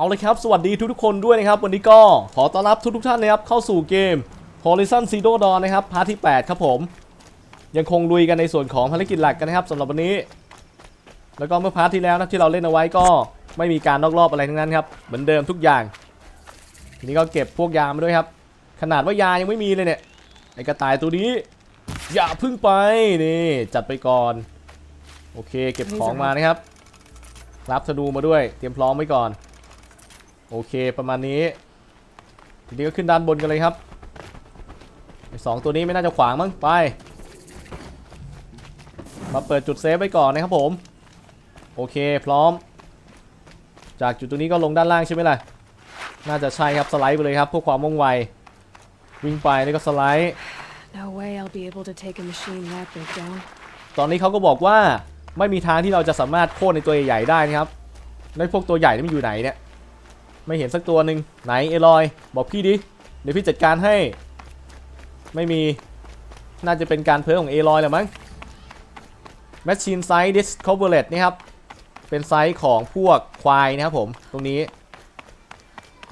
เอาเลยครับ สวัสดีทุกๆคนด้วยนะครับ วันนี้ก็ขอต้อนรับทุกๆท่านนะครับ เข้าสู่เกม Horizon Zero Dawn นะครับ พาร์ทที่ 8 ครับผม ยังคงลุยกันในส่วนของภารกิจหลักกันนะครับสำหรับวันนี้ แล้วก็เมื่อพาร์ทที่แล้วนะที่เราเล่นเอาไว้ก็ไม่มีการนอกรอบอะไรทั้งนั้นครับ เหมือนเดิมทุกอย่าง ทีนี้ก็เก็บพวกยามาด้วยครับ ขนาดว่ายายังไม่มีเลยเนี่ย ไอกระต่ายตัวนี้ อย่าพึ่งไปนี่จัดไปก่อน โอเค เก็บของมานะครับรับธนูมาด้วย เตรียมพร้อมไว้ก่อน โอเคประมาณนี้ ทีนี้ก็ขึ้นด้านบนกันเลยครับไอสองตัวนี้ไม่น่าจะขวางมั้งไป มาเปิดจุดเซฟไว้ก่อนนะครับผม โอเคพร้อม จากจุดตรงนี้ก็ลงด้านล่างใช่ไหมล่ะ น่าจะใช่ครับสไลด์ไปเลยครับเพื่อความว่องไว วิ่งไปแล้วก็สไลด์ No way I'll be able to take a machine that big down. ตอนนี้เขาก็บอกว่าไม่มีทางที่เราจะสามารถโค่นในตัวใหญ่ๆได้นะครับ แล้วพวกตัวใหญ่นี่มันอยู่ไหนเนี่ย ไม่เห็นสักตัวหนึ่งไหนเอลอย บอกพี่ดิ เดี๋ยวพี่จัดการให้ ไม่มี น่าจะเป็นการเพ้อของเอลอยแหละมั้ง Machine Size Discovered นี่ครับ เป็นไซส์ของพวกควายนะครับผม ตรงนี้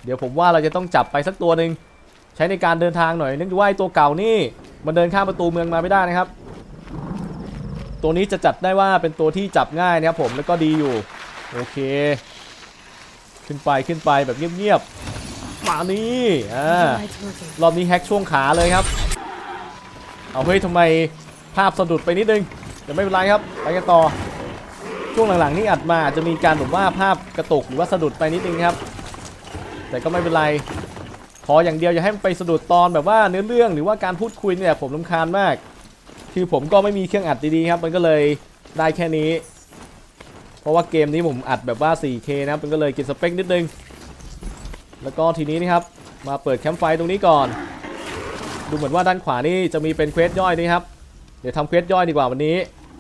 เดี๋ยวผมว่าเราจะต้องจับไปสักตัวหนึ่งใช้ในการเดินทางหน่อยเนื่องจากว่าไอ้ตัวเก่านี่ มันเดินข้ามประตูเมืองมาไม่ได้นะครับ ตัวนี้จะจัดได้ว่าเป็นตัวที่จับง่ายนะครับผมแล้วก็ดีอยู่ โอเค ขึ้นไปขึ้นไปแบบเงียบๆมานี่อ่ารอบนี้แฮกช่วงขาเลยครับ เอาเฮ้ยทำไมภาพสะดุดไปนิดนึงแต่ไม่เป็นไรครับไปกันต่อ ช่วงหลังๆนี่อัดมาจะมีการแบบว่าภาพกระตุกหรือว่าสะดุดไปนิดนึงครับ แต่ก็ไม่เป็นไรขออย่างเดียวอย่าให้มันไปสะดุดตอนแบบว่าเนื้อเรื่องหรือว่าการพูดคุยเนี่ยผมลำคาญมาก คือผมก็ไม่มีเครื่องอัดดีๆครับ มันก็เลยได้แค่นี้ ราะว่าเกมนี้ผมอัดแบบว่า 4K นะครับมันก็เลยกินสเปคนิดนึง แล้วก็ทีนี้นี่ครับ มาเปิดแคมป์ไฟตรงนี้ก่อน ดูเหมือนว่าด้านขวานี่จะมีเป็นเควสย่อยนี่ครับ เดี๋ยวทำเควสย่อยดีกว่าวันนี้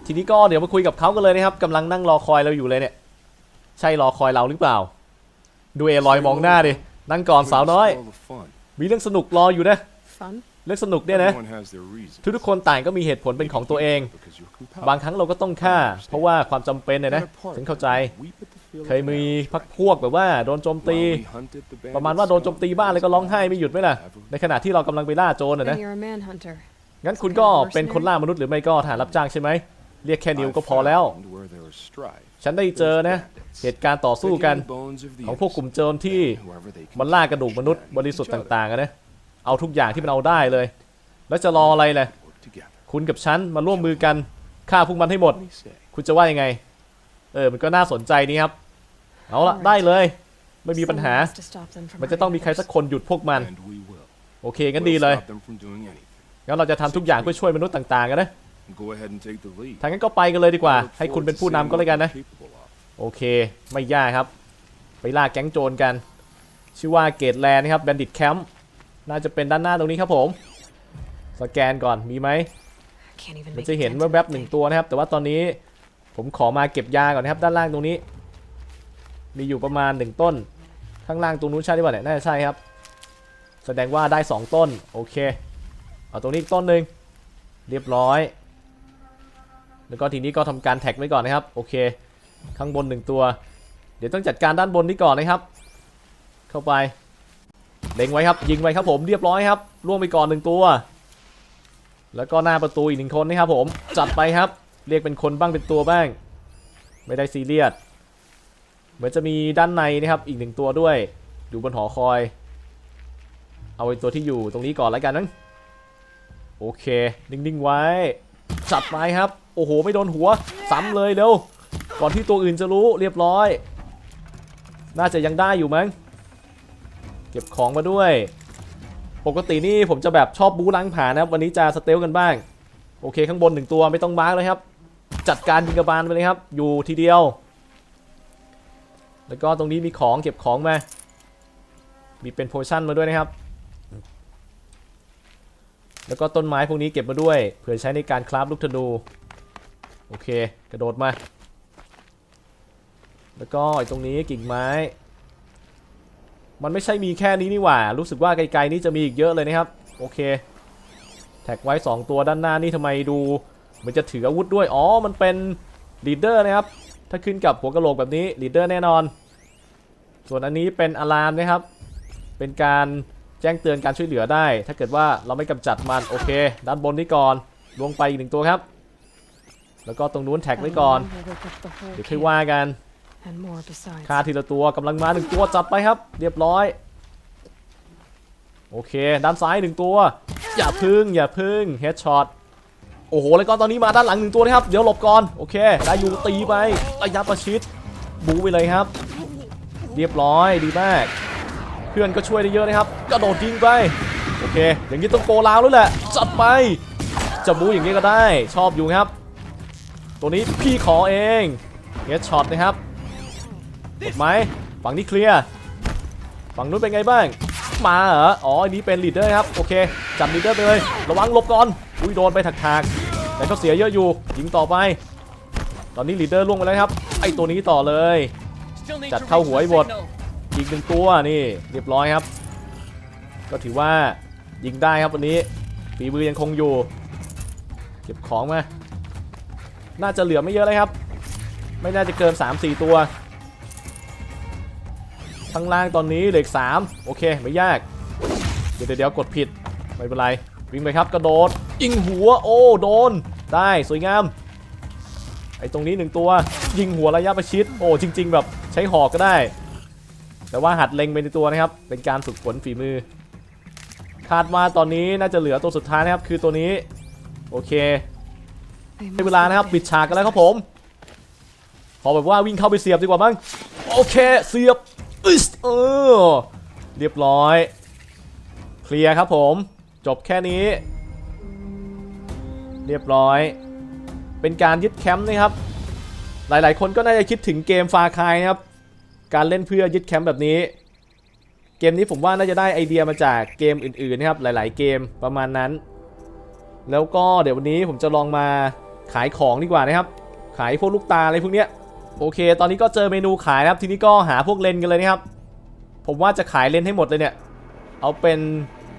ทีนี้ก็เดี๋ยวมาคุยกับเขากันเลยนะครับกำลังนั่งรอคอยเราอยู่เลยเนี่ย ใช่รอคอยเราหรือเปล่า ดูเอลอยมองหน้าดิ นั่งก่อนสาวน้อย มีเรื่องสนุกรออยู่นะ เรื่องสนุกเนี่ยนะ Everyone has their reasons. ทุกๆคนต่างก็มีเหตุผลเป็นของตัวเอง Because you're compelled. บางครั้งเราก็ต้องฆ่า เพราะว่าความจำเป็นเนี่ยนะฉันเข้าใจ Weep at the feel เคยมีพักพวกแบบว่าโดนโจมตี While we hunted the ประมาณว่าโดนโจมตีบ้านเลยก็ร้องไห้ไม่หยุดไหมล่ะ ในขณะที่เรากำลังไปล่าโจรนะ Then นะ you're a manhunter. งั้นคุณก็เป็นคนล่ามนุษย์หรือไม่ก็ทหารรับจ้างใช่ไหมเรียกแค่นิวก็พอแล้ว found where there was strife. ฉันได้เจอนะ เหตุการณ์ต่อสู้กัน Picking the bones of the ของพวกกลุ่มโจรที่ innocent, whoever they มันล่ากระดูกมนุษย์บริสุทธิ์ต่างๆอะนะ เอาทุกอย่างที่มันเอาได้เลย แล้วจะรออะไรล่ะ work together. คุณกับฉันมาร่วมมือกันฆ่าพวกมันให้หมด What do you say? คุณจะว่ายังไง เออ มันก็น่าสนใจนี่ครับ เอาละได้เลย ไม่มีปัญหา Someone has to stop them from มันจะต้องมีใคร hurting สักคนหยุดพวกมัน And we will. โอเคงั้น We'll ดีเลย stop them from doing anything. งั้นเราจะทำทุกอย่างเพื่อช่วยมนุษย์ต่างๆกันนะ Go ahead and take the lead. ทางนั้นก็ไปกันเลยดีกว่า I look ให้คุณ forward เป็น to ผู้ seeing นำก็แล้วกัน what นะ you're capable of. โอเค ไม่ยากครับ ไปล่าแก๊งโจรกัน ชื่อว่าเกตแลนด์นะครับ แบนดิตแคมป์ น่าจะเป็นด้านหน้าตรงนี้ครับผม สแกนก่อนมีไหม I can't even มัน make จะ a เห็น dent ว่า in แวบ that หนึ่ง thing. ตัวนะครับ แต่ว่าตอนนี้ผมขอมาเก็บยาก่อนนะครับ ด้านล่างตรงนี้ มีอยู่ประมาณหนึ่งต้น ข้างล่างตรงนู้นใช่หรือเปล่าเนี่ยน่าจะใช่ครับ แสดงว่าได้สองต้นโอเคเอาตรงนี้อีกต้นหนึ่งเรียบร้อย แล้วก็ทีนี้ก็ทำการแท็กไว้ก่อนนะครับโอเค ข้างบนหนึ่งตัว เดี๋ยวต้องจัดการด้านบนนี้ก่อนนะครับ เข้าไป เล็งไว้ครับ ยิงไว้ครับผมเรียบร้อยครับล่วงไปก่อนหนึ่งตัว แล้วก็หน้าประตูอีกหนึ่งคนนะครับผมจัดไปครับ เรียกเป็นคนบ้างเป็นตัวบ้าง ไม่ได้ซีเรียสเหมือนจะมีด้านในนะครับอีกหนึ่งตัวด้วย อยู่บนหอคอย เอาไอ้ตัวที่อยู่ตรงนี้ก่อนแล้วกันนั้นโอเค นิ่งๆไว้ จัดไปครับ โอ้โห ไม่โดนหัว ซ้ำเลยเร็ว ก่อนที่ตัวอื่นจะรู้เรียบร้อย น่าจะยังได้อยู่มั้ง เก็บของมาด้วย ปกตินี่ผมจะแบบชอบบู๊ล้างผ่านนะครับ วันนี้จะสเตลกันบ้าง โอเคข้างบนหนึ่งตัวไม่ต้องมาร์กเลยครับ จัดการยิงกระบาลไปเลยครับ อยู่ทีเดียว แล้วก็ตรงนี้มีของเก็บของมา มีเป็นโพชั่นมาด้วยนะครับ แล้วก็ต้นไม้พวกนี้เก็บมาด้วย เผื่อใช้ในการคราฟลูกธนู โอเค กระโดดมา แล้วก็ไอ้ตรงนี้กิ่งไม้ มันไม่ใช่มีแค่นี้นี่หว่า รู้สึกว่าไกลๆนี่จะมีอีกเยอะเลยนะครับ โอเค แท็กไว้ 2 ตัวด้านหน้านี่ทำไมดูเหมันจะถืออาวุธด้วย อ๋อ มันเป็นลีดเดอร์นะครับ ถ้าขึ้นกับหัวกะโหลกแบบนี้ลีดเดอร์แน่นอน ส่วนอันนี้เป็นอะลามนะครับ เป็นการแจ้งเตือนการช่วยเหลือได้ ถ้าเกิดว่าเราไม่กำจัดมัน โอเค ด้านบนนี้ก่อน ลวงไปอีกหนึ่งตัวครับ แล้วก็ตรงนู้นแท็กไว้ก่อน เดี๋ยวค่อยว่ากัน and more besides. ฆ่าทีละตัวกำลังมาหนึ่งตัวจัดไปครับ เรียบร้อย โอเค ด้านซ้ายหนึ่งตัว อย่าพึ่ง อย่าพึ่งเฮดช็อตโอ้โห แล้วก็ตอนนี้มาด้านหลังหนึ่งตัวนะครับ เดี๋ยวหลบก่อน โอเค ได้อยู่ตีไประยะประชิด บูไปเลยครับ เรียบร้อย ดีมาก เพื่อนก็ช่วยได้เยอะนะครับ กระโดดยิงไป โอเค อย่างนี้ต้องโกลาวแล้วแหละ จัดไป จะบูอย่างนี้ก็ได้ ชอบอยู่ครับ ตัวนี้พี่ขอเอง เฮดช็อตนะครับ หมดไหมฝั่งนี้เคลียร์ฝั่งนู้นเป็นไงบ้าง มาเหรอ อ๋อ อันนี้เป็นลีดเดอร์ครับ โอเค จับลีดเดอร์ไปเลย ระวังหลบก่อน อุ้ยโดนไปถักๆแต่ก็เสียเยอะอยู่ ยิงต่อไป ตอนนี้ลีดเดอร์ล่วงไปแล้วครับ ไอตัวนี้ต่อเลย จัดเข้าหัวให้หมดอีกหนึ่งตัวนี่ เรียบร้อยครับ ก็ถือว่ายิงได้ครับวันนี้ฝีมือยังคงอยู่ เก็บของมา น่าจะเหลือไม่เยอะเลยครับ ไม่น่าจะเกิน 3-4 ตัว ข้างล่างตอนนี้เหลืออก3โอเคไม่ยาก เดี๋ยวเดี๋ยวกดผิดไม่เป็นไร วิ่งไปครับกระโดดยิงหัวโอ้โดน ได้สวยงาม ไอ้ตรงนี้หนึ่งตัวยิงหัวระยะประชิด โอ้จริง ๆ แบบใช้หอกก็ได้ แต่ว่าหัดเล็งไปในตัวนะครับ เป็นการฝึกฝนฝีมือ คาดว่าตอนนี้น่าจะเหลือตัวสุดท้ายนะครับ คือตัวนี้ โอเค They ได้เวลานะครับปิดฉากกันแล้วครับผมพอแบบว่าวิ่งเข้าไปเสียบดีกว่ามั้งโอเค เสียบ อึสเออ เรียบร้อย เคลียร์ครับผม จบแค่นี้ เรียบร้อย เป็นการยึดแคมป์นะครับ หลายๆ คนก็น่าจะคิดถึงเกมฟาคายนะครับ การเล่นเพื่อยึดแคมป์แบบนี้ เกมนี้ผมว่าน่าจะได้ไอเดียมาจากเกมอื่นๆนะครับ หลาย ๆ เกมประมาณนั้น แล้วก็เดี๋ยววันนี้ผมจะลองมาขายของดีกว่านะครับ ขายพวกลูกตาอะไรพวกเนี้ย โอเค ตอนนี้ก็เจอเมนูขายนะครับ ทีนี้ก็หาพวกเลนกันเลยนะครับ ผมว่าจะขายเลนให้หมดเลยเนี่ย เอาเป็น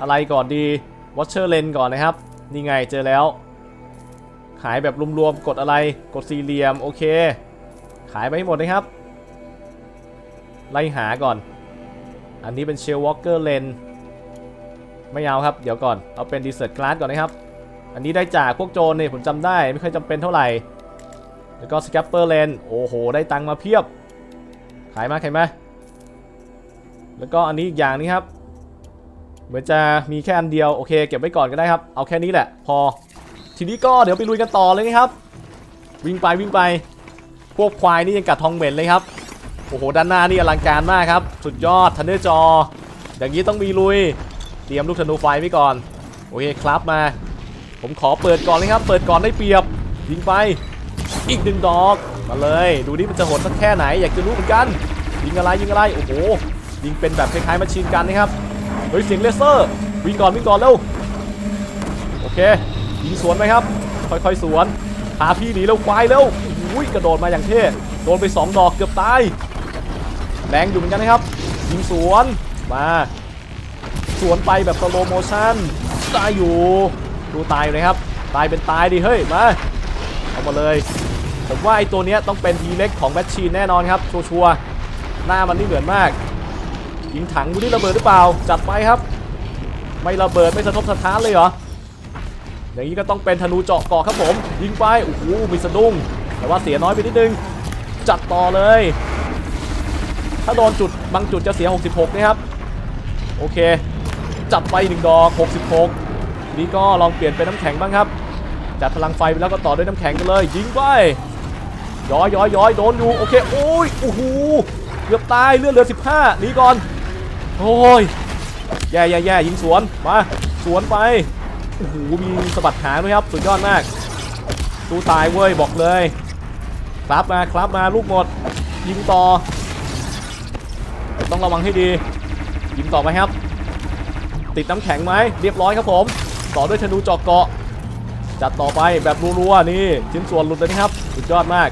อะไรก่อนดี Watcher Lens ก่อนนะครับ นี่ไงเจอแล้ว ขายแบบรวมๆ กดอะไร กดสี่เหลี่ยม โอเค ขายไปให้หมดนะครับ ไล่หาก่อน อันนี้เป็น Shell Walker Lens ไม่เอาครับ เดี๋ยวก่อน เอาเป็น Desert Glass ก่อนนะครับ อันนี้ได้จากพวกโจรเนี่ยผมจำได้ ไม่ค่อยจำเป็นเท่าไหร่ แล้วก็สแคปเปอร์เลนโอ้โห ได้ตังค์มาเพียบ ขายมาขายมาแล้วก็อันนี้อีกอย่างนี้ครับ เหมือนจะมีแค่อันเดียว โอเค เก็บไว้ก่อนก็ได้ครับ เอาแค่นี้แหละ พอ ทีนี้ก็เดี๋ยวไปลุยกันต่อเลยนะครับ วิ่งไปวิ่งไป พวกควายนี่ยังกัดทองเหม็นเลยครับ โอ้โห ด้านหน้านี่อลังการมากครับ สุดยอดทันเดอร์จอ อย่างนี้ต้องมีลุย เตรียมลูกธนูไฟไว้ก่อน โอเค ครับมา ผมขอเปิดก่อนเลยครับ เปิดก่อนได้เปรียบ ยิงไป อีกหนึ่งดอก มาเลย ดูนี่มันจะโหดสักแค่ไหน อยากจะรู้เหมือนกัน ยิงอะไรยิงอะไร โอ้โห ยิงเป็นแบบคล้ายๆมาชินกันนะครับ เฮ้ยเสียงเลเซอร์ วิ่งก่อนวิ่งก่อนเร็ว โอเค ยิงสวนไหมครับ ค่อยๆสวนพาพี่หนีเร็วควายเร็วโอ้ยกระโดดมาอย่างเท่ โดนไปสองดอกเกือบตาย แรงอยู่เหมือนกันนะครับ ยิงสวน มา สวนไปแบบสโลโมชั่น ตายอยู่ ดูตายอยู่นะครับ ตายเป็นตายดิเฮ้ย มาเอามาเลย ผมว่าไอตัวเนี้ยต้องเป็นทีเล็กของแมชชีนแน่นอนครับ ชัวร์ๆหน้ามันนี่เหมือนมากยิงถังดูนี่ระเบิดหรือเปล่า จัดไปครับ ไม่ระเบิดไม่สะทกสะท้านเลยเหรอ อย่างนี้ก็ต้องเป็นธนูเจาะเกาะครับผม ยิงไปโอ้โหมีสะดุ้ง แต่ว่าเสียน้อยไปนิดนึง จัดต่อเลย ถ้าโดนจุดบางจุดจะเสีย 66นะครับ โอเค จัดไปหนึ่งดอก 66 นี่ก็ลองเปลี่ยนเป็นน้ำแข็งบ้างครับ จัดพลังไฟไปแล้วก็ต่อด้วยน้ำแข็งกันเลย ยิงไป ย้อยย้อยย้อยโดนอยู่โอเคโอ้ยโอ้โหเกือบตายเลือดเหลือ 15หนีก่อนโอ้ยแย่แย่แย่ยิงสวนมาสวนไปโอ้โหมีสะบัดหางด้วยครับสุดยอดมากตู้ตายเว้ยบอกเลยครับมาครับมาลูกหมด ยิงต่อ ต้องระวังให้ดี ยิงต่อไหมครับ ติดน้ำแข็งไหมเรียบร้อยครับผม ต่อด้วยธนูจอกเกาะจัดต่อไปแบบรัวๆนี่ชิ้นส่วนหลุดเลยนะครับ สุดยอดมาก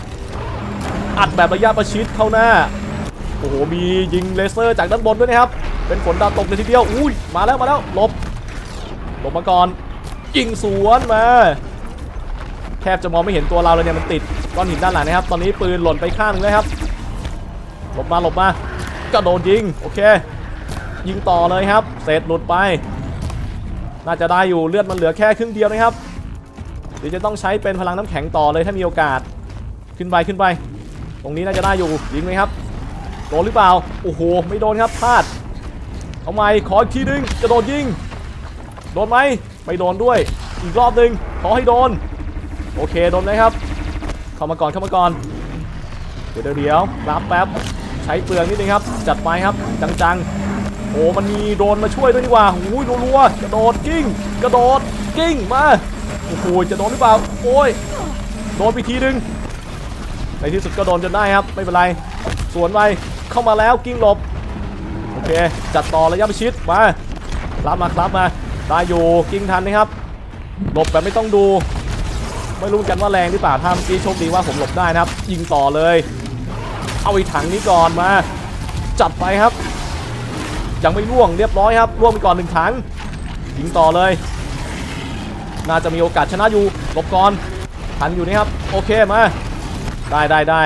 อัดแบบระยะประชิดเข้าหน้า โอ้โห มียิงเลเซอร์จากด้านบนด้วยนะครับ เป็นฝนดาวตกเลยทีเดียว อุ้ย มาแล้ว มาแล้ว หลบ หลบมาก่อน ยิงสวนมา แทบจะมองไม่เห็นตัวเราเลยเนี่ย มันติดก้อนหินด้านหลังนะครับ ตอนนี้ปืนหล่นไปข้างนึงเลยครับ หลบมา หลบมากระโดดยิง โอเค ยิงต่อเลยครับเศษหลุดไป น่าจะได้อยู่ เลือดมันเหลือแค่ครึ่งเดียวนะครับ เดี๋ยวจะต้องใช้เป็นพลังน้ำแข็งต่อเลยถ้ามีโอกาส ขึ้นไปขึ้นไป รงนี้น่าจะได้อยู่ยิงไหมครับโดนหรือเปล่าโอ้โหไม่โดนครับพลาดเอาใหม่ขออีกทีหนึงกระโดดยิงโดนไหมไม่โดนด้วยอีกรอบหนึ่งขอให้โดน โอเคโดนไหมครับ เข้ามาก่อนเข้ามาก่อนเดี๋ยวเดี๋ยวรับแป๊บใช้เปลืองนิดนึงครับ จัดไปครับจังๆโอ้มันมีโดนมาช่วยด้วยดีกว่าโอ้ยรัวๆกระโดดกิ้ง กระโดดกิ้งมาโอ้โหจะโดนหรือเปล่าโอ้ยโดนไปทีนึง ในที่สุดก็โดนจนได้ครับ ไม่เป็นไร สวนไปเข้ามาแล้วกิ้งหลบ โอเค จัดต่อระยะประชิดมาครับมาครับมาได้อยู่กิ้งทันนะครับหลบแบบไม่ต้องดู ไม่รู้กันว่าแรงหรือเปล่าถ้าเมื่อกี้โชคดีว่าผมหลบได้นะครับ ยิงต่อเลย เอาไอ้ถังนี้ก่อนมา จัดไปครับ ยังไม่ล่วงเรียบร้อยครับล่วงไปก่อนหนึ่งถังยิงต่อเลย น่าจะมีโอกาสชนะอยู่หลบก่อนทันอยู่นี่ครับ โอเคมา ได้ได้ได้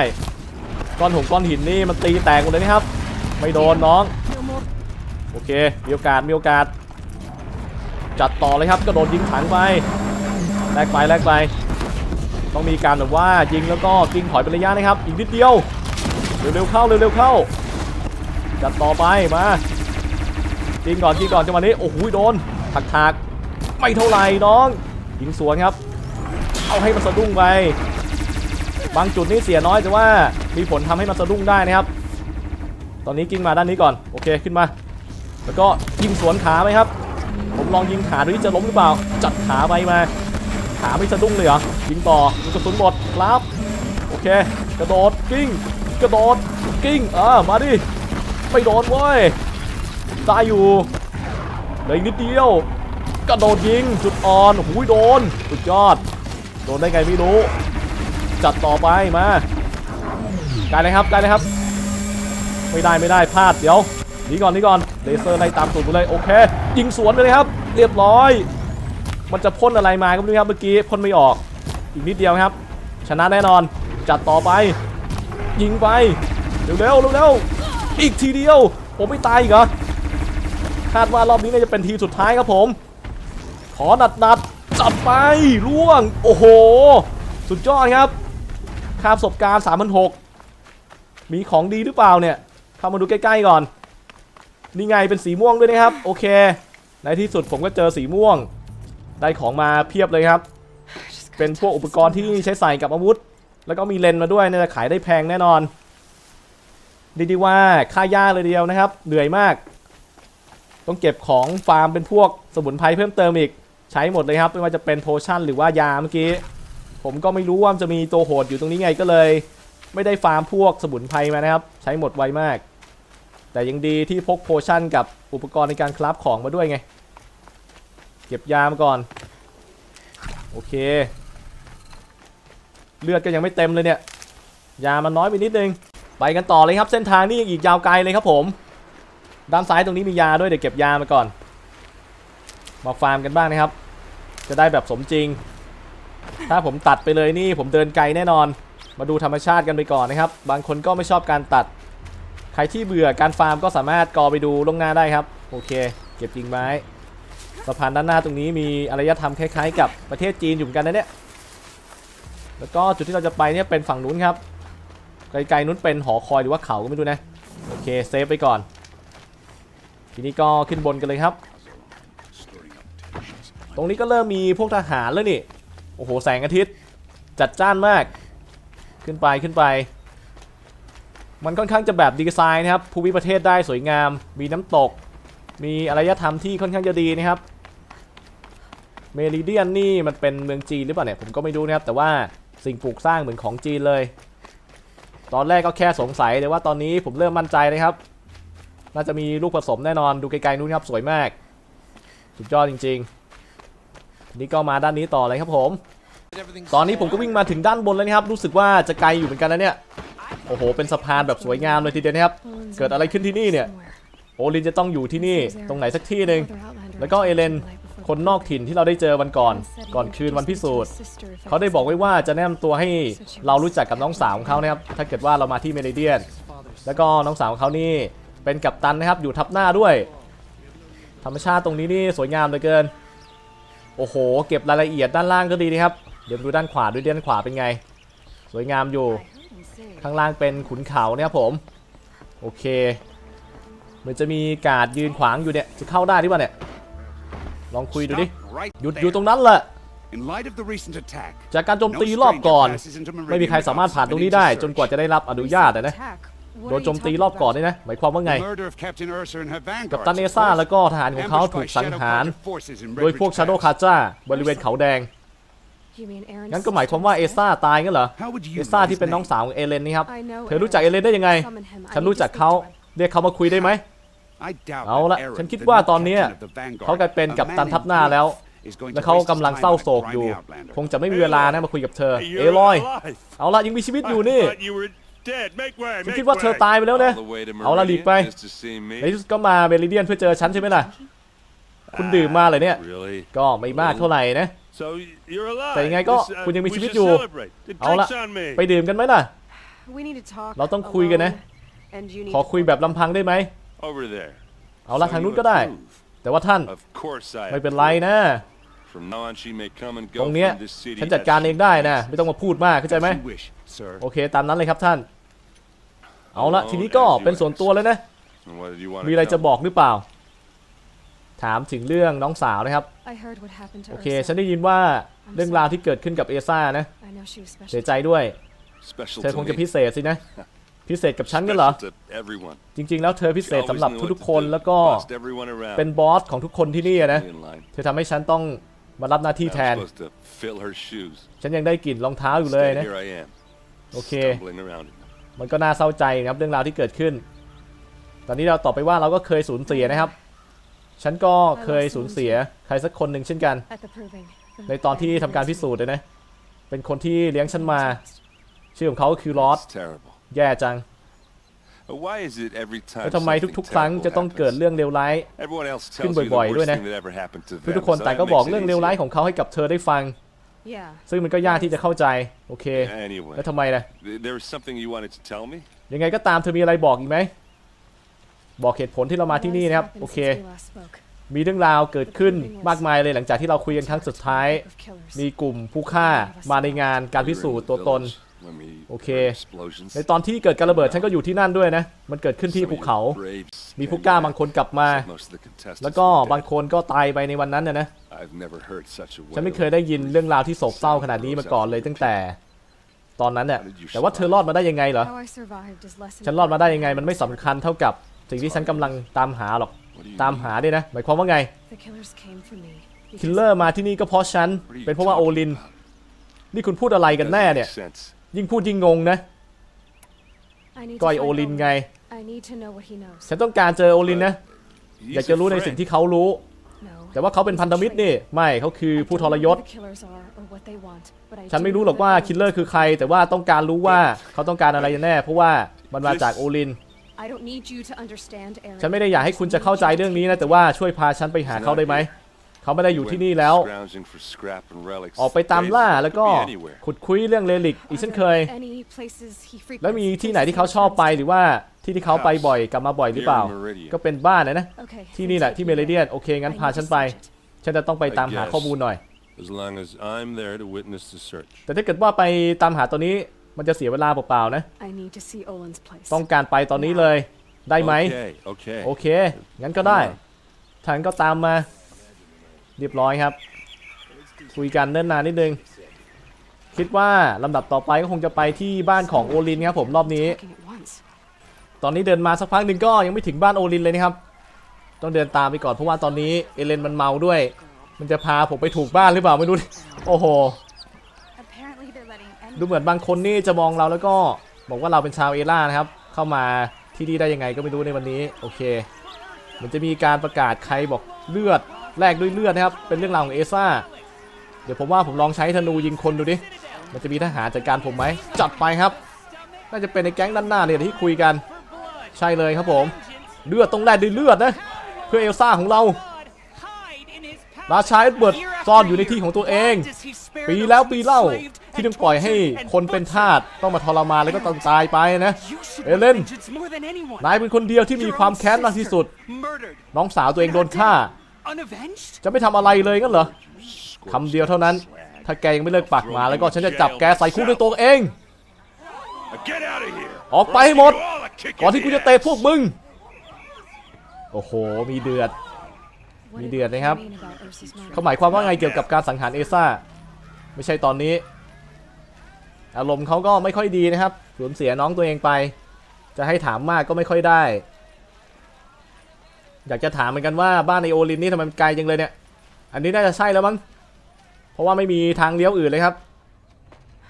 ก้อนหงก้อนหินนี่มันตีแตกหมดเลยนะครับ ไม่โดนน้อง โอเค มีโอกาสมีโอกาส จัดต่อเลยครับกระโดดยิงถังไปแลกไปแลกไป ต้องมีการแบบว่ายิงแล้วก็กิ้งถอยเป็นระยะนะครับ อีกนิดเดียว เร็วๆเข้าเร็วๆเข้า จัดต่อไปมายิงก่อนยิงก่อนจังหวะนี้โอ้โหโดนถักถักๆไม่เท่าไหร่น้องยิงสวนครับ เอาให้มันสะดุ้งไป บางจุดนี่เสียน้อยแต่ว่ามีผลทำให้มันสะดุ้งได้นะครับ ตอนนี้กิ้งมาด้านนี้ก่อนโอเคขึ้นมา แล้วก็ยิงสวนขาไหมครับ ผมลองยิงขาดูที่จะล้มหรือเปล่า จัดขาไปมา ขาไม่สะดุ้งเลยเหรอยิงต่อลูกกระสุนหมดครับโอเค กระโดดกิ้งกระโดดกิ้งอ่ามาดิไม่โดนเว้ยได้อยู่เหลืออีกนิดเดียวกระโดดยิงจุดอ่อนหูยโดนสุดยอด โดนได้ไงไม่รู้ จัดต่อไปมาไกลเลยครับไกลเลยครับ ไม่ได้ไม่ได้พลาดเดี๋ยวหนีก่อนหนีก่อนเลเซอร์ไล่ตามตูดไปเลยโอเค ยิงสวนไปเลยครับ เรียบร้อย มันจะพ่นอะไรมาก็ไม่รู้ครับเมื่อกี้พ่นไม่ออก อีกนิดเดียวครับ ชนะแน่นอนจัดต่อไป ยิงไปเร็วเร็วๆเร็วๆอีกทีเดียว ผมไม่ตายอีกเหรอคาดว่ารอบนี้น่าจะเป็นทีสุดท้ายครับผม ขอหนัดหนัดๆจัดไปล่วง โอ้โห สุดยอดครับ ค่าประสบการณ์3,006มีของดีหรือเปล่าเนี่ย เข้ามาดูใกล้ๆก่อน นี่ไงเป็นสีม่วงด้วยนะครับ โอเค ในที่สุดผมก็เจอสีม่วง ได้ของมาเพียบเลยครับ เป็นพวกอุปกรณ์ที่ใช้ใส่กับอาวุธ แล้วก็มีเลนมาด้วยน่าจะขายได้แพงแน่นอนดีดีว่าค่ายากเลยเดียวนะครับ เหนื่อยมาก ต้องเก็บของฟาร์มเป็นพวกสมุนไพรเพิ่มเติมอีก ใช้หมดเลยครับ ไม่ว่าจะเป็นโพชั่นหรือว่ายาเมื่อกี้ ผมก็ไม่รู้ว่าจะมีตัวโหดอยู่ตรงนี้ไงก็เลย ไม่ได้ฟาร์มพวกสมุนไพรมานะครับ ใช้หมดไวมาก แต่ยังดีที่พกโพชั่นกับอุปกรณ์ในการคราฟของมาด้วยไง เก็บยามาก่อน โอเค เลือดก็ยังไม่เต็มเลยเนี่ย ยามันน้อยไปนิดนึง ไปกันต่อเลยครับ เส้นทางนี่ยังอีกยาวไกลเลยครับผม ด้านซ้ายตรงนี้มียาด้วยเดี๋ยวเก็บยามาก่อน มาฟาร์มกันบ้างนะครับ จะได้แบบสมจริง ถ้าผมตัดไปเลยนี่ผมเดินไกลแน่นอน มาดูธรรมชาติกันไปก่อนนะครับ บางคนก็ไม่ชอบการตัด ใครที่เบื่อการฟาร์มก็สามารถกอไปดูล่วงหน้าได้ครับ โอเค เก็บกิ่งไม้สะพานด้านหน้าตรงนี้มีอารยธรรมคล้ายๆ กับประเทศจีนอยู่เหมือนกันนะเนี่ย แล้วก็จุดที่เราจะไปเนี่ยเป็นฝั่งนู้นครับ ไกลๆนู้นเป็นหอคอยหรือว่าเขาก็ไม่รู้นะ โอเคเซฟไปก่อน ทีนี้ก็ขึ้นบนกันเลยครับ ตรงนี้ก็เริ่มมีพวกทหารแล้วนี่ อ้โห แสงอาทิตย์ จัดจ้านมาก ขึ้นไปขึ้นไป มันค่อนข้างจะแบบดีไซน์นะครับ ภูมิประเทศได้สวยงาม มีน้ำตก มีอารยธรรมที่ค่อนข้างจะดีนะครับ เมริเดียนนี่มันเป็นเมืองจีนหรือเปล่าเนี่ย ผมก็ไม่รู้นะครับ แต่ว่าสิ่งปลูกสร้างเหมือนของจีนเลย ตอนแรกก็แค่สงสัยแต่ว่าตอนนี้ผมเริ่มมั่นใจเลยครับ น่าจะมีลูกผสมแน่นอน ดูไกลๆนู้นครับ สวยมาก สุดยอดจริง ๆ นี้ก็มาด้านนี้ต่อเลยครับผม ตอนนี้ผมก็วิ่งมาถึงด้านบนแล้วนะครับ รู้สึกว่าจะไกลอยู่เหมือนกันนะเนี่ย โอ้โห เป็นสะพานแบบสวยงามเลยทีเดียวนะครับ เกิดอะไรขึ้นที่นี่เนี่ย โอลินจะต้องอยู่ที่นี่ ตรงไหนสักที่หนึ่ง แล้วก็เอเลน คนนอกถิ่นที่เราได้เจอวันก่อน ก่อนคืนวันพิสูจน์ เขาได้บอกไว้ว่าจะแนะนำตัวให้เรารู้จักกับน้องสาวของเขานะครับ ถ้าเกิดว่าเรามาที่เมริเดียน แล้วก็น้องสาวของเขานี่ เป็นกัปตันนะครับ อยู่ทับหน้าด้วย ธรรมชาติตรงนี้นี่สวยงามเหลือเกิน โอ้โห เก็บรายละเอียดด้านล่างก็ดีนะครับ เดี๋ยวดูด้านขวาด้วยด้านขวาเป็นไง สวยงามอยู่ ข้างล่างเป็นขุนเขาเนี่ยครับผม โอเค เหมันจะมีกาดยืนขวางอยู่เนี่ย จะเข้าได้หรือเปล่าเนี่ย ลองคุยดูดิ หยุดอยู่ตรงนั้นแหละจากการโจมตีรอบก่อน ไม่มีใครสามารถผ่านตรงนี้ได้ จนกว่าจะได้รับอนุญาตนะ โด are น you โจมตี talking รอบก่อน about? นี่นะ หมายความว่าไง The murder of Captain Ursa and her กับ vanguards, ตันเอ of ซ่า course. แล้วก็ทหารของเขา Ambushed ถู by กสัง Shadow หาร Carter forces in โดยพวก Redbridge ชาโด Pass. คาจ้าบริเวณเขาแดง You mean Aaron's งั้นก็หมายความ sister ว่าเอ instead? ซ่าตายงั้นเหรอ How would you เอซ่า know ที่ his เป็นน้อง name? สาวของเอเลนนี่ครับ I know เธอรู้จักเอเลนได้ยังไง Summon him. I ฉัน need รู้ to จัก speak เขา to him. เรียกเขามาคุยได้ไหม I doubt เอา that ละ Aaron, ฉันคิด the ว่า new ตอนเนี้ย captain of the Vanguard, เขากลายเป็น a กัปตัน man ทัพ in หน้า blue, แล้ว is going to และเขา waste his กำลัง time เศร้า with โศ the กอยู่ grimy Outlander. คงจะไม่มีเวลานะมาคุยกับเธอ Hey, เอ you're ลอย alive. เอาละยังมีชีวิตอยู่ I นี่ thought you were dead. Make way. ฉัน Make คิดว่าเธอ way. ตายไปแล้วนะ All the way to เอาละหลีก Meridian ไป just to see ใน me? ที่สุดก็มาเมริเดียนเพื่อเจอฉันใช่ไหมล่ะ คุณดื่มมาเลยเนี่ย Really? ก็ไม่มากเท่าไหร่นะ So you're alive. แต่ยังไงก็ This, uh, คุณยังมี we ชีวิต should อยู่ celebrate. The เอาละ drinks on me. ไปดื่มกันไหมล่ะ We need to talk เราต้องคุยกันนะ alone, and you need ขอ to คุยแบบลำพังได้ไหม Over there. เอาละ So ทาง you นู้นก็ได้ approve. แต่ว่าท่าน Of course I ไม่เป็นไร approve. นะ From now on she may come and ต go รงเนี้ย from this city ฉันจัดการ as เอ she งได้นะ pleases. ไม่ต้องมาพูดมากเข้าใจไหม As you wish, sir. โอเค ตามนั้นเลยครับท่าน เอาละทีนี้ก็เป็นส่วนตัวแล้วนะ And what did you want มี to อะไรจะ tell บอกหรือเปล่า ถามถึงเรื่องน้องสาวนะครับ I heard what happened to โอเค Ursa. ฉันได้ยินว่าเรื่องราวที่เกิดขึ้นกับเอซ่านะ I know she was เสี special. ยใจด้วย me? Special เธอ to คงจะ me. พิเศษสินะ พิเศษกับฉันก็เหรอ Special to everyone. จริง ๆ แล้วเธอพิเศ She ษ always สำหรับ knew what ทุก to ๆคน do. แล้วก็ Bossed everyone around. เป็นบอสของทุกคนที่นี่อะนะ Me in line. เธอทำให้ฉันต้อง มารับหน้าที่ I แท was น supposed to fill her shoes. ฉันยังได้กลิ่นรองเท้าอยู่เลย Instead, นะ here I am. Okay. Stumbling around in them. มันก็น่าเศร้าใจนะครับเรื่องราวที่เกิดขึ้น ตอนนี้เราต่อไปว่าเราก็เคยสูญเสียนะครับ ฉันก็เคยสูญเสียใครสักคนหนึ่งเช่นกัน At the proving. the ในตอนที่ทำการพิสูจน์เลยนะ เป็นคนที่เลี้ยงฉันมา ชื่อของเขาก็คือลอส It's terrible. แย่จัง แล้วทำไม something ทุกๆ ครั้ง terrible จะต้องเกิด happens, เรื่องเลวร้าย everyone else ขึ้น tells you the บ่อยๆ worst ด้วยนะ thing that ever happened to ทุก them, ๆคน so แต่ that ก็บอก makes it เรื่องเลวร้าย easier. ของเขาให้กับเธอได้ฟัง Yeah. ซึ่งมันก็ยากที่จะเข้าใจ โอเค Anyway, แล้วทำไมล่ะ th- there was something you wanted to tell me? ยังไงก็ตามเธอมีอะไรบอกอีกไหม บอกเหตุผลที่เรามาที่นี่นะครับ What has โอ happened เค since we last spoke? มีเรื่องราวเกิดขึ้นมากมายเลยหลังจากที่เราคุยกันครั้งสุดท้าย Of killers. มีกลุ่มผู้ฆ่ามาในงานการพิสูจน์ตัวตน When we Okay. heard explosions. ในตอนที่เกิดการระเบิดฉันก็อยู่ที่นั่นด้วยนะ มันเกิดขึ้นที่ Some of ภู you เขา braves มีผู้ came กล้า back, บางคนกลับมา said most of the contestants แล้วก็ were dead. บางคนก็ตายไปในวันนั้นนะนะ I've never heard such a ฉันไม่ wail. เคยได้ยินเรื่องราวที่โศกเศร้าขนาดนี้มาก่อนเลยตั้งแต่ ตอนนั้นเนี่ยแต่ว่าเธอรอดมาได้ยังไงเหรอ How I survived is less ฉันรอดมาได้ยังไง มันไม่สำคัญเท่ากับสิ่งที่ฉันกำลังตามหาหรอก What do you ตาม mean? หาด้วยนะ หมายความว่าไง The killers came for me. คิลเลอร์มาที่นี่ก็เพราะฉัน What are you เป็นเพราะว่าโอ talking ลิน about? นี่คุณพูดอะไรกันแน่ Doesn't เนี่ย make sense. ยิ่งพูดยิ่งงงนะ I need ก็ to ไอ find โอลิน Owen. ไง I need to know what he knows. ฉันต้องการเจอโอลินนะ He's อยากจะรู้ใน a สิ่ง friend. ที่เขารู้ No. แต่ว่าเขาเป็นพันธมิตรนี่ ไม่เขาคือผู้ทรยศ I don't know who the killers are or what they want, but I ฉัน do ไม่รู้ know หรอก that ว่า Owen คิลเลอร์คือใคร แต่ว่าต้องการรู้ว่าเขาต้องการอะไรแน่ เพราะว่ามันมาจากโอลิน I don't need you to understand Aaron. ฉันไม่ได้อยากให้คุณจะเข้าใจเรื่องนี้นะ แต่ว่าช่วยพาฉันไปหาเขาได้ไหม เขาไม่ได้อยู่ที่นี่แล้ว Scrounging for scrap and relics. ออกไปตามล่าแล้วก็ Could be anywhere. ขุดคุยเรื่องเลลิกอีก Are เช่น there เคย any places he frequents, แล้วมีที่ไหนที่เขา places ชอบ he ไป returns หรือว่าที่ที่เขาไปบ่อยกลับมาบ่อยหรือเปล่า Here in Meridian. ก็เป็นบ้านนะนะ to? Okay. ที่ then นี่แหละ take ที่ me เมริเดียน there. โอเคงั้น I พา need ฉัน to ไป search it. ฉันจะต้องไปตามหา I guess. ข้อมูลหน่อย As long as I'm there to witness the search. แต่ถ้าเกิดว่าไปตามหาตัวนี้มันจะเสียเวลาเปล่าๆนะ I need to see Olin's place. ต้องการไปตอนนี้เลย ได้ไหม Okay, okay. โอเค งั้นก็ได้ทางก็ตามมา เรียบร้อยครับ คุยกันเนิ่นนานนิดนึง คิดว่าลำดับต่อไปก็คงจะไปที่บ้านของโอลินครับผมรอบนี้ ตอนนี้เดินมาสักพักหนึ่งก็ยังไม่ถึงบ้านโอลินเลยนะครับ ต้องเดินตามไปก่อนเพราะว่าตอนนี้เอเลนมันเมาด้วย มันจะพาผมไปถูกบ้านหรือเปล่าไม่รู้ โอ้โห ดูเหมือนบางคนนี่จะมองเราแล้วก็บอกว่าเราเป็นชาวเอล่านะครับ เข้ามาที่นี่ได้ยังไงก็ไม่รู้ในวันนี้ โอเค มันจะมีการประกาศใครบอกเลือด แลกด้วยเลือดนะครับ เป็นเรื่องราวของเอซ่า เดี๋ยวผมว่าผมลองใช้ธนูยิงคนดูดิ มันจะมีทหารจัดการผมไหม จัดไปครับ น่าจะเป็นในแก๊งด้านหน้าเนี่ยที่คุยกัน ใช่เลยครับผม เลือดต้องแลกด้วยเลือดนะ เพื่อเอลซ่าของเรา ราชาเอ็ดเบิร์ดซ่อนอยู่ในที่ของตัวเอง ปีแล้วปีเล่าที่ต้องปล่อยให้คนเป็นทาสต้องมาทรมานแล้วก็ต้องตายไปนะ You should Ellen. want vengeance more than anyone. นายเป็นคนเดียวที่มีความแค้นมากที่สุด น้องสาวตัวเองโดนฆ่า จะไม่ทำอะไรเลยงั้นเหรอคำเดียวเท่านั้น ถ้าแกยังไม่เลิกปากหมาแล้วก็ฉันจะจับแกใส่คุกด้วยตัวเอง ออกไปให้หมด ก่อนที่กูจะเตะพวกมึง โอ้โห มีเดือด What Đi did điền đấy they hấp. mean about Ursa's murder? เขาหมายความว่าไงเกี่ยวกับการสังหารเอซ่า ไม่ใช่ตอนนี้ อารมณ์เขาก็ไม่ค่อยดีนะครับ สูญเสียน้องตัวเองไป จะให้ถามมากก็ไม่ค่อยได้ อยากจะถามเหมือนกันว่าบ้านในโอลินนี่ทำไมมันไกลจังเลยเนี่ย อันนี้น่าจะใช่แล้วมั้ง เพราะว่าไม่มีทางเลี้ยวอื่นเลยครับ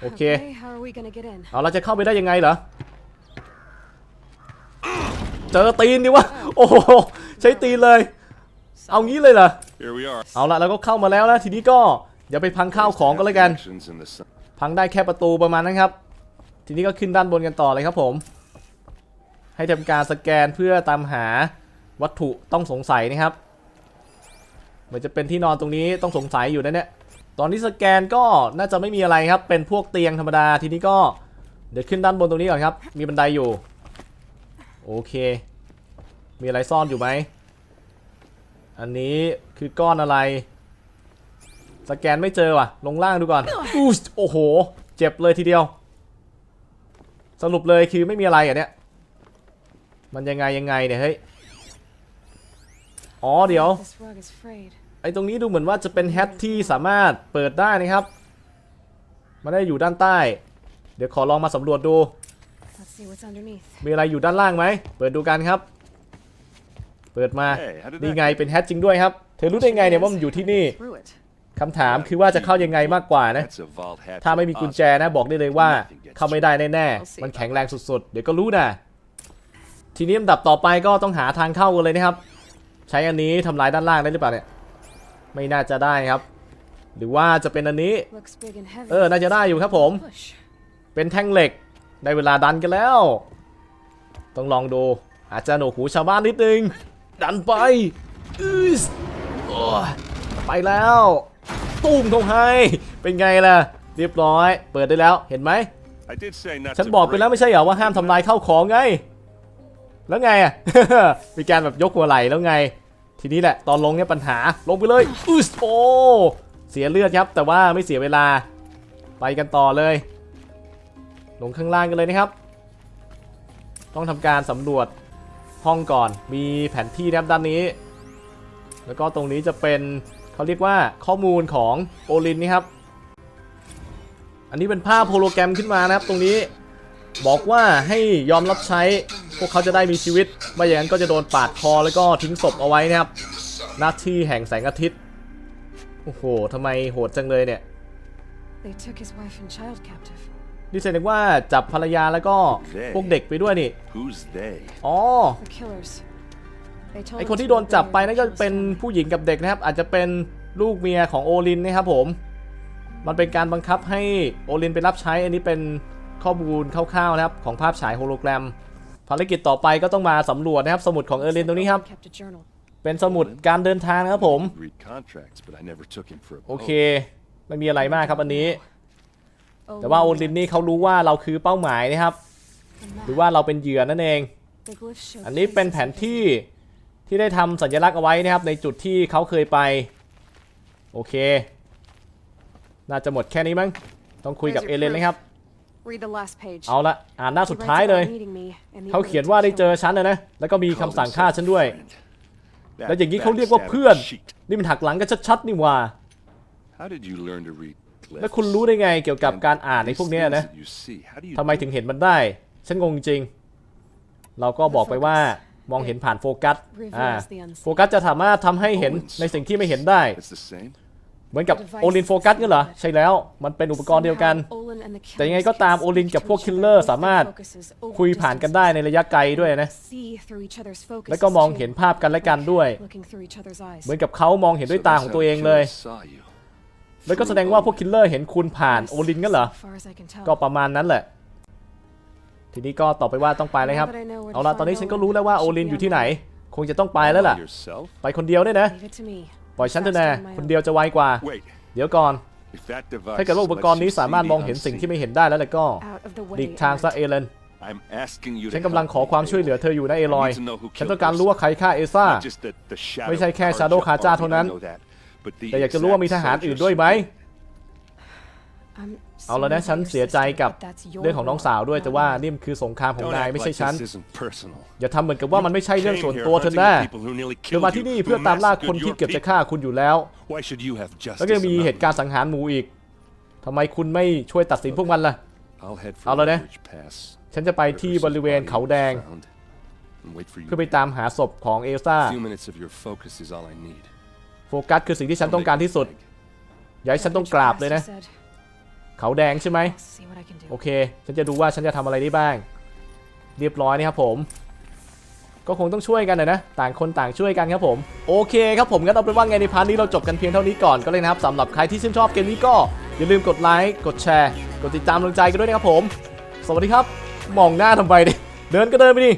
โอเค Okay, how are we gonna get in? เอาเราจะเข้าไปได้ยังไงเหรอ เจอตีนดิวะ โอ้โห ใช้ตีนเลย เอางี้เลยเหรอ Here we are. เอาละเราก็เข้ามาแล้วนะ ทีนี้ก็อย่าไปพังข้าวของก็แล้วกัน Actions in the sun. พังได้แค่ประตูประมาณนั้นครับ ทีนี้ก็ขึ้นด้านบนกันต่อเลยครับผม ให้ทำการสแกนเพื่อตามหา วัตถุต้องสงสัยนะครับเหมือนจะเป็นที่นอนตรงนี้ต้องสงสัยอยู่นะเนี่ยตอนนี้สแกนก็น่าจะไม่มีอะไรครับ เป็นพวกเตียงธรรมดาทีนี้ก็เดี๋ยวขึ้นด้านบนตรงนี้ก่อนครับ มีบันไดอยู่ โอเค มีอะไรซ่อนอยู่ไหมอันนี้คือก้อนอะไร สแกนไม่เจอว่ะ ลงล่างดูก่อนอู้โอ้โห เจ็บเลยทีเดียว สรุปเลยคือไม่มีอะไรอะเนี่ย มันยังไงยังไงเนี่ยเฮ้ย อ๋อเดี๋ยว This rug is frayed. ไอ้ตรงนี้ดูเหมือนว่าจะเป็นแฮทที่สามารถเปิดได้นะครับ มันได้อยู่ด้านใต้ เดี๋ยวขอลองมาสำรวจดู Let's see what's underneath. มีอะไรอยู่ด้านล่างไหม เปิดดูกันครับ เปิดมา Hey, how did นี่ that ไงเป็นแฮทจริงด้วยครับ เธอรู้ได้ไงเนี่ยว่ามันอยู่ที่นี่ Through it. คำถามคือว่าจะเข้ายังไงมากกว่านะ That's a vault hatch. ถ้าไม่มีกุญแจนะบอกได้เลยว่า เข้าไม่ได้แน่ๆ มันแข็งแรงสุดๆ เดี๋ยวก็รู้นะ ทีนี้ลำดับต่อไปก็ต้องหาทางเข้ากันเลยนะครับ ใช้อันนี้ทำลายด้านล่างได้หรือเปล่าเนี่ย ไม่น่าจะได้ครับ หรือว่าจะเป็นอันนี้ Looks big and heavy. เออ น่าจะได้อยู่ครับผม Push. เป็นแท่งเหล็ก ได้เวลาดันกันแล้ว ต้องลองดู อาจจะหนวกหูชาวบ้านนิดนึง ดันไปอือสโอ้ยไปแล้ว ตุ้มเข้าให้ เป็นไงล่ะ เรียบร้อย เปิดได้แล้ว เห็นไหม I did say not ฉัน to บอกไป break แล้วไม่ใช่เหรอว่าห้ามทำลายข้าวของไง แล้วไงอะ มีการแบบยกหัวไหล่แล้วไง ทีนี้แหละตอนลงเนี่ยปัญหาลงไปเลยอุสโอ้เสียเลือดครับ แต่ว่าไม่เสียเวลาไปกันต่อเลย ลงข้างล่างกันเลยนะครับ ต้องทำการสำรวจห้องก่อนมีแผนที่นะครับด้านนี้ แล้วก็ตรงนี้จะเป็นเขาเรียกว่าข้อมูลของโอลินนี่ครับ อันนี้เป็นภาพโฮโลแกรมขึ้นมานะครับตรงนี้บอกว่าให้ยอมรับใช้ พวกเขาจะได้มีชีวิต ไม่อย่างนั้นก็จะโดนปาดคอแล้วก็ทิ้งศพเอาไว้นะครับหน้าที่แห่งแสงอาทิตย์ โอ้โหทำไมโหดจังเลยเนี่ย They took his wife and child captive. นี่แสดงว่าจับภรรยาแล้วก็พวกเด็กไปด้วยนี่ Who's they? อ๋อ The killers. They told ไอ him คน to ที่โดน reveal จับไป and นั่นก็ kill his เป็น family. ผู้หญิงกับเด็กนะครับ อาจจะเป็นลูกเมียของโอลินนะครับผม มันเป็นการบังคับให้โอลินไปรับใช้ อันนี้เป็นข้อมูลคร่าวๆนะครับ ของภาพฉายโฮโลแกรม ภารกิจต่อไปก็ต้องมาสำรวจนะครับ สมุดของเออร์ลินตรงนี้ครับ เป็นสมุดการเดินทางนะครับผม โอเค ไม่มีอะไรมากครับอันนี้ แต่ว่าโอลินนี่เขารู้ว่าเราคือเป้าหมายนะครับ หรือว่าเราเป็นเหยื่อนั่นเอง อันนี้เป็นแผนที่ที่ได้ทำสัญลักษณ์เอาไว้นะครับ ในจุดที่เขาเคยไป โอเค น่าจะหมดแค่นี้มั้ง ต้องคุยกับเอเลนนะครับ เอาละอ่านหน้า He สุด writes ท้ายเลย about meeting me and the เขา ability เขียน to ว่าได้ kill เจอฉันนะนะ แล้วก็มี Called คำสั่งฆ่า himself ฉันด้วย a friend. That แล้วอย่างนี้เขาเรียกว่าเพื่อน backstabber cheat. นี่มันหักหลังกันชัดๆนี่หว่า How did you learn to read แล้ว glyphs? คุณรู้ได้ไงเกี่ยวกับ And การอ่านใน these พวกเนี้ย things นะ that you see, how do you ทำไม do ถึง it? เห็นมันได้ ฉันงงจริง เราก็บอกไปว่ามองเห็นผ่านโฟกัสอ่า Reveals the unseen. โฟกัสจะสามารถทำให้เห็นในสิ่งที่ไม่เห็นได้ It's the same. เหมือนกับโอลินโฟกัสเนี่ยเหรอ ใช่แล้ว มันเป็นอุปกรณ์เดียวกัน Somehow, Olin and the แต่ยังไง killers ก็ตาม can โอลิน speak กับ to พวก each คิล other เลอร์ with สามารถ their focuses over คุยผ่านกันได้ในระยะไกลด้วยนะ See through each other's focuses แล้วก็มอง too. เห็นภาพกันและกันด้วย Looking through each other's eyes. เหมือนกับเขามองเห็นด้วย So ตา that's ของ how ตัว the เองเลย killers saw you. แล้วก็แสดงว่าพวกคิลเลอร์เห็นคุณผ่าน Yes, โอลินกันเหรอ as far as I can tell. ก็ประมาณนั้นแหละ ทีนี้ก็ต่อไปว่าต้องไปเลยครับ Now that I know where to เอาละ find ตอนนี้ฉันก็ Olin, รู้แล้วว่า I โอ should ลิน be อยู่ on ที่ไหน my way. คงจะต้องไปแล้วล่ะ Yourself? ไปคนเดียวด้วยนะ Leave it to me. ปล่อยฉันเถอะนะคนเดียวจะไวกว่า Wait. เดี๋ยวก่อน If that device ถ้าเกิดว่าอุปกรณ์นี้ lets you สามารถ see ม the องเห็นสิ่งที่ unseen, ไม่เห็นได้แล้วแล้วก็ Out of the หลี way. กทางซะ Emmett. เอเลน I'm asking you ฉั to นกำลัง help ขอ me, ความช่วย David. เหลือเธออยู่นะเอลอย I need to know who ฉัน killed ต้องการรู้ว่าใครฆ่าเอซ่า Not just the, the shadow ไม่ใช่แค่ Carja Shadow Carja army, เท่านั้น I know that, but the แต่อยากจะรู้ว่ามีทหารอื่นด้วยไหม I'm เอาแล้วนะฉันเสียใจกับเรื่องของน้องสาวด้วยแต่ว่านี่มันคือสงครามของนายไม่ใช่ฉันอย่าทำเหมือนกับว่ามันไม่ใช่เรื่องส่วนตัวเธอ hunting นะเธอมาที่นี่เพื่อตามล่าคนที่เกือบจะฆ่าคุณอยู่แล้ว แล้วก็มีเหตุการณ์สังหารหมูอีกทำไมคุณไม่ช่วยตัดสินพวกมันล่ะเอาแล้วนะฉันจะไปที่บริเวณเขาแดง เพื่อไปตามหาศพของเอลซ่าโฟกัสคือสิ่งที่ฉันต้องการที่สุดอย่าให้ฉันต้องกราบเลยนะ เขาแดงใช่ไหม I'll see what I can do. โอเค ฉันจะดูว่าฉันจะทำอะไรได้บ้าง เรียบร้อยนี่ครับผม ก็คงต้องช่วยกันนะนะ ต่างคนต่างช่วยกันครับผม โอเคครับผมงั้นเอาเป็นว่าไงในพาร์ทนี้เราจบกันเพียงเท่านี้ก่อนก็เลยนะครับสำหรับใครที่ชื่นชอบเกมนี้ก็อย่าลืมกดไลค์กดแชร์ กดติดตามกำลังใจกันด้วยนะครับผม สวัสดีครับ มองหน้าทำไมดิเดินก็เดินไปดิ